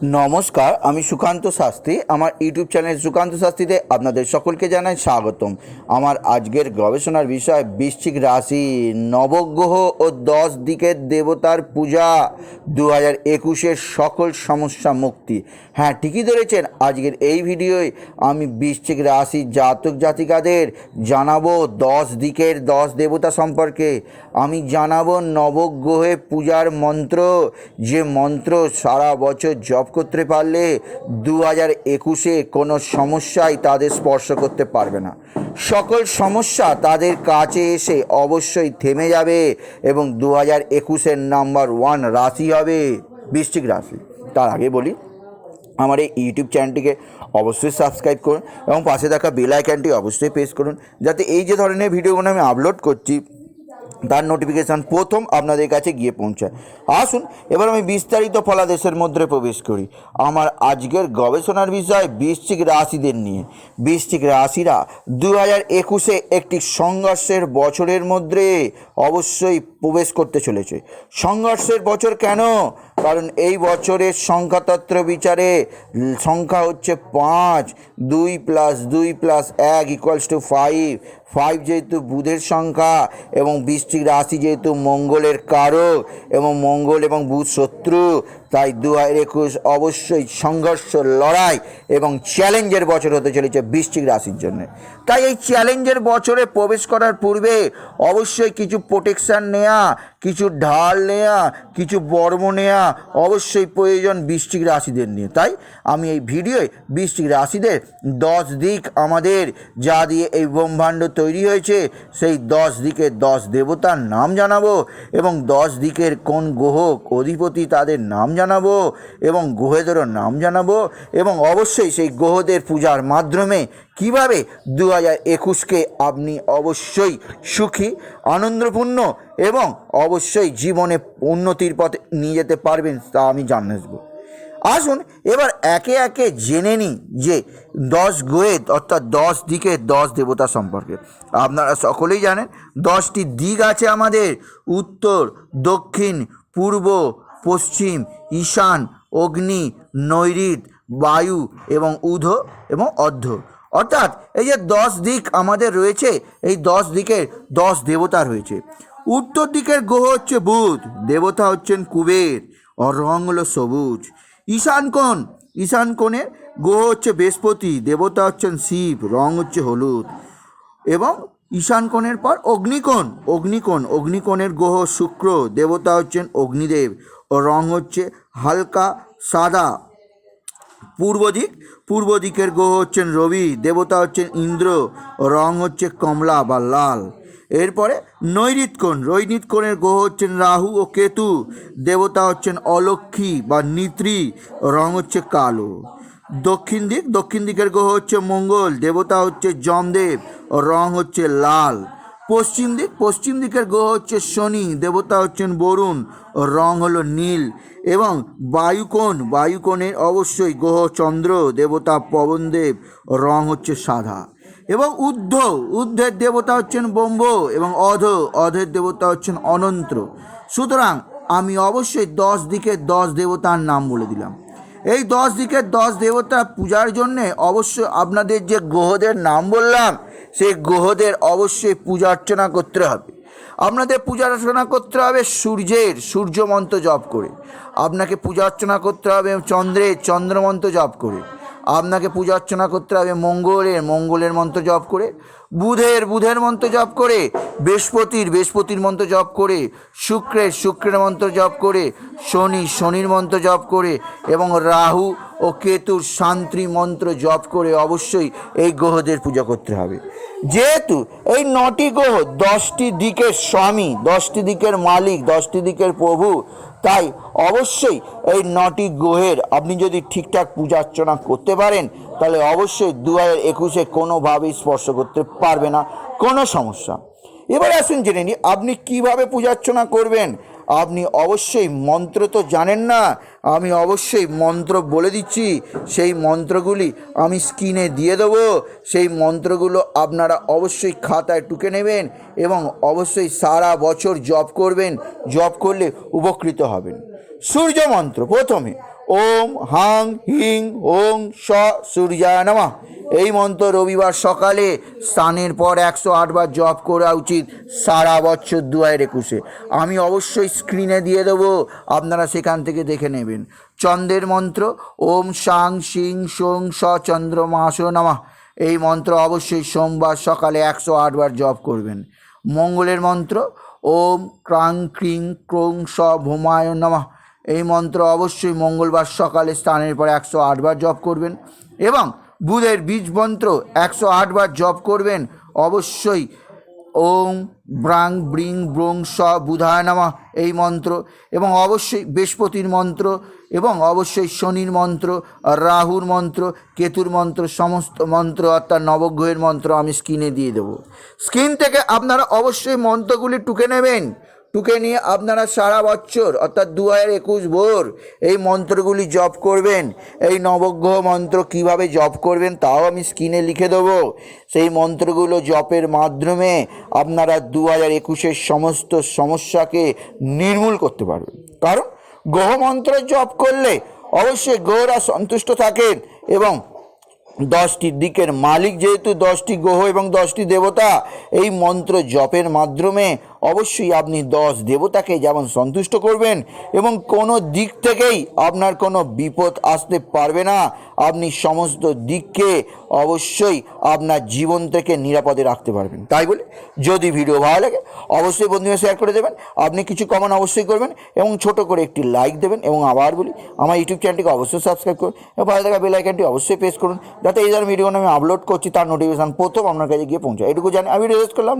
নমস্কার, আমি সুকান্ত শাস্ত্রী। আমার ইউটিউব চ্যানেল সুকান্ত শাস্ত্রীতে আপনাদের সকলকে জানাই স্বাগতম। আমার আজকের গবেষণার বিষয়, বৃশ্চিক রাশি, নবগ্রহ ও দশ দিকের দেবতার পূজা দু হাজার একুশের সকল সমস্যা মুক্তি। হ্যাঁ ঠিকই ধরেছেন, আজকের এই ভিডিওয় আমি বৃশ্চিক রাশি জাতক জাতিকাদের জানাব দশ দিকের দশ দেবতা সম্পর্কে। আমি জানাব নবগ্রহে পূজার মন্ত্র, যে মন্ত্র সারা বছর জপ করতে পারলে দু হাজার একুশে কোনো সমস্যাই তাদের স্পর্শ করতে পারবে না। সকল সমস্যা তাদের কাছে এসে অবশ্যই থেমে যাবে এবং দু হাজার একুশের নাম্বার ওয়ান রাশি হবে বৃশ্চিক রাশি। তার আগে বলি, আমার এই ইউটিউব চ্যানেলটিকে অবশ্যই সাবস্ক্রাইব করুন এবং পাশে থাকা বেল আইকনটি অবশ্যই প্রেস করুন, যাতে এই যে ধরনের ভিডিওগুলো আমি আপলোড করছি তার নোটিফিকেশান প্রথম আপনাদের কাছে গিয়ে পৌঁছায়। আসুন, এবার আমি বিস্তারিত ফলাদেশের মধ্যে প্রবেশ করি। আমার আজকের গবেষণার বিষয় বৃশ্চিক রাশিদের নিয়ে। বৃশ্চিক রাশিরা দু হাজার একুশে একটি সংঘর্ষের বছরের মধ্যে অবশ্যই প্রবেশ করতে চলেছে। সংঘর্ষের বছর কেন? কারণ এই বছরের সংখ্যাতত্ত্ব বিচারে সংখ্যা হচ্ছে পাঁচ। দুই প্লাস দুই প্লাস এক ইকুয়ালস টু ফাইভ ফাইভ যেহেতু বুধের সংখ্যা এবং বৃষ্টিক রাশি যেহেতু মঙ্গলের কারক এবং মঙ্গল এবং বুধ শত্রু। তাই দু হাজার একুশ অবশ্যই সংঘর্ষ, লড়াই এবং চ্যালেঞ্জের বছর হতে চলেছে বৃশ্চিক রাশির জন্য। তাই এই চ্যালেঞ্জের বছরে প্রবেশ করার পূর্বে অবশ্যই কিছু প্রোটেকশান নেওয়া কিছু ঢাল নেওয়া কিছু বর্ম নেওয়া অবশ্যই প্রয়োজন বৃষ্টিক রাশিদের নিয়ে। তাই আমি এই ভিডিওয় বৃষ্টিক রাশিদের দশ দিক আমাদের যা দিয়ে এই ব্রহ্মাণ্ড তৈরি হয়েছে, সেই দশ দিকের দশ দেবতার নাম জানাব এবং দশ দিকের কোন গ্রহ অধিপতি তাদের নাম জানাব এবং গ্রহেদেরও নাম জানাব এবং অবশ্যই সেই গ্রহদের পূজার মাধ্যমে কীভাবে দু হাজার একুশকে আপনি অবশ্যই সুখী, আনন্দপূর্ণ এবং অবশ্যই জীবনে উন্নতির পথে নিয়ে যেতে পারবেন তা আমি জানাব আসুন এবার একে একে জেনে নিই যে দশ গোয়েদ অর্থাৎ দশ দিকে দশ দেবতা সম্পর্কে। আপনারা সকলেই জানেন, দশটি দিক আছে আমাদের, উত্তর, দক্ষিণ, পূর্ব পশ্চিম, ঈশান, অগ্নি নৈরিত বায়ু এবং উধ এবং অর্ধ। অর্থাৎ এই যে দশ দিক আমাদের রয়েছে, এই দশ দিকের দশ দেবতা রয়েছে। উত্তর দিকের গ্রহ হচ্ছে বুধ, দেবতা হচ্ছেন কুবের ও রং হলো সবুজ। ঈশান কোণ, ঈশান কোণের গ্রহ হচ্ছে বৃহস্পতি, দেবতা হচ্ছেন শিব, রং হচ্ছে হলুদ এবং ঈশান কোণের পর অগ্নিকোণ অগ্নিকোণ, অগ্নিকোণের গ্রহ শুক্র, দেবতা হচ্ছেন অগ্নিদেব। রং হচ্ছে হালকা সাদা। পূর্ব দিক, পূর্ব দিকের গ্রহ হচ্ছেন রবি, দেবতা হচ্ছেন ইন্দ্র রং হচ্ছে কমলা বা লাল। এরপরে নৈরিত কোণ নৈরিত কোণের গ্রহ হচ্ছেন রাহু ও কেতু, দেবতা হচ্ছেন অলক্ষী বা নিত্রি রং হচ্ছে কালো। দক্ষিণ দিক, দক্ষিণ দিকের গ্রহ হচ্ছে মঙ্গল, দেবতা হচ্ছে যমদেব, ও রং হচ্ছে লাল। পশ্চিম দিক, পশ্চিম দিকের গ্রহ হচ্ছে শনি, দেবতা হচ্ছেন বরুণ, রং হলো নীল এবং বায়ুকোণ, বায়ুকোণের অবশ্যই গ্রহ চন্দ্র, দেবতা পবনদেব, রং হচ্ছে সাদা এবং উদ্ধ উদ্ধের দেবতা হচ্ছেন ব্রহ্ম এবং অধ, অধের দেবতা হচ্ছেন অনন্ত সুতরাং আমি অবশ্যই দশ দিকের দশ দেবতার নাম বলে দিলাম। এই দশ দিকের দশ দেবতা পূজার জন্যে অবশ্যই আপনাদের যে গ্রহদের নাম বললাম সেই গ্রহদের অবশ্যই পূজা অর্চনা করতে হবে। আপনাদের পূজা অর্চনা করতে হবে সূর্যের সূর্যমন্ত্র জপ করে। আপনাকে পূজা অর্চনা করতে হবে চন্দ্রের চন্দ্রমন্ত্র জপ করে। আপনাকে পূজা অর্চনা করতে হবে মঙ্গলের মঙ্গলের মন্ত্র জপ করে। বুধের বুধের মন্ত্র জপ করে। বৃহস্পতির বৃহস্পতির মন্ত্র জপ করে। শুক্রের শুক্রের মন্ত্র জপ করে। শনি, শনির মন্ত্র জপ করে এবং রাহু ও কেতুর শান্তি মন্ত্র জপ করে অবশ্যই এই গ্রহদের পূজা করতে হবে। যেহেতু এই নটি গ্রহ দশটি দিকের স্বামী, দশটি দিকের মালিক, দশটি দিকের প্রভু তাই অবশ্যই এই নটি গ্রহের আপনি যদি ঠিকঠাক পূজা অর্চনা করতে পারেন, তাহলে অবশ্যই দু হাজার একুশে কোনোভাবেই স্পর্শ করতে পারবে না, কোনো সমস্যা। এবার আসুন জেনে নিই, আপনি কীভাবে পূজা অর্চনা করবেন? আপনি অবশ্যই মন্ত্র তো জানেন না, আমি অবশ্যই মন্ত্র বলে দিচ্ছি, সেই মন্ত্রগুলি আমি স্ক্রিনে দিয়ে দেবো, সেই মন্ত্রগুলো আপনারা অবশ্যই খাতায় টুকে নেবেন এবং অবশ্যই সারা বছর জব করবেন জব করলে উপকৃত হবেন। সূর্য মন্ত্র প্রথমে। ওম হাং হিং ওং স সূর্যায় নমঃ। এই মন্ত্র রবিবার সকালে স্নানের পর একশো আটবার জপ করা উচিত সারা বছর দু হাজার একুশে। আমি অবশ্যই স্ক্রিনে দিয়ে দেবো, আপনারা সেখান থেকে দেখে নেবেন। চন্দ্রের মন্ত্র, ওম সাং সিং সোং স চন্দ্রমাস নমঃ। এই মন্ত্র অবশ্যই সোমবার সকালে একশো আটবার জপ করবেন। মঙ্গলের মন্ত্র, ওম ক্রাং ক্রিং ক্রোং স ভূমায় নমঃ। এই মন্ত্র অবশ্যই মঙ্গলবার সকালে স্নানের পর একশো আটবার জপ করবেন এবং বুধের বীজ মন্ত্র একশো আটবার জপ করবেন। অবশ্যই ওম ব্রাং ব্রিং ব্রং স বুধায় নামা এই মন্ত্র এবং অবশ্যই বৃহস্পতির মন্ত্র এবং অবশ্যই শনির মন্ত্র, রাহুর মন্ত্র, কেতুর মন্ত্র, সমস্ত মন্ত্র অর্থাৎ নবগ্রহের মন্ত্র আমি স্ক্রিনে দিয়ে দেবো। স্ক্রিন থেকে আপনারা অবশ্যই মন্ত্রগুলি টুকে নেবেন। টুকে নিয়ে আপনারা সারা বছর, অর্থাৎ দু হাজার একুশ ভোর, এই মন্ত্রগুলি জপ করবেন। এই নবগ্রহ মন্ত্র কীভাবে জপ করবেন তাও আমি স্ক্রিনে লিখে দেবো। সেই মন্ত্রগুলো জপের মাধ্যমে আপনারা দু হাজার একুশের সমস্ত সমস্যাকে নির্মূল করতে পারবেন। কারণ গ্রহ মন্ত্র জপ করলে অবশ্যই গ্রহরা সন্তুষ্ট থাকেন এবং দশটি দিকের মালিক যেহেতু দশটি গ্রহ এবং দশটি দেবতা, এই মন্ত্র জপের মাধ্যমে অবশ্যই আপনি দশ দেবতাকে যেমন সন্তুষ্ট করবেন এবং কোনো দিক থেকেই আপনার কোনো বিপদ আসতে পারবে না। আপনি সমস্ত দিককে অবশ্যই আপনার জীবন থেকে নিরাপদে রাখতে পারবেন। তাই বলে যদি ভিডিও ভালো লাগে, অবশ্যই বন্ধুরা শেয়ার করে দেবেন। আপনি কিছু কমেন্ট অবশ্যই করবেন এবং ছোট করে একটি লাইক দেবেন এবং আবার বলি, আমার ইউটিউব চ্যানেলটিকে অবশ্যই সাবস্ক্রাইব করুন এবং ভালো থাকা বেল অবশ্যই প্রেস করুন, যাতে এই ধরনের ভিডিও আমি আপলোড করছি, তার নোটিফিকেশন প্রথম আপনার কাছে গিয়ে পৌঁছায়। এটুকু জানি, আমি রেজিস্ট করলাম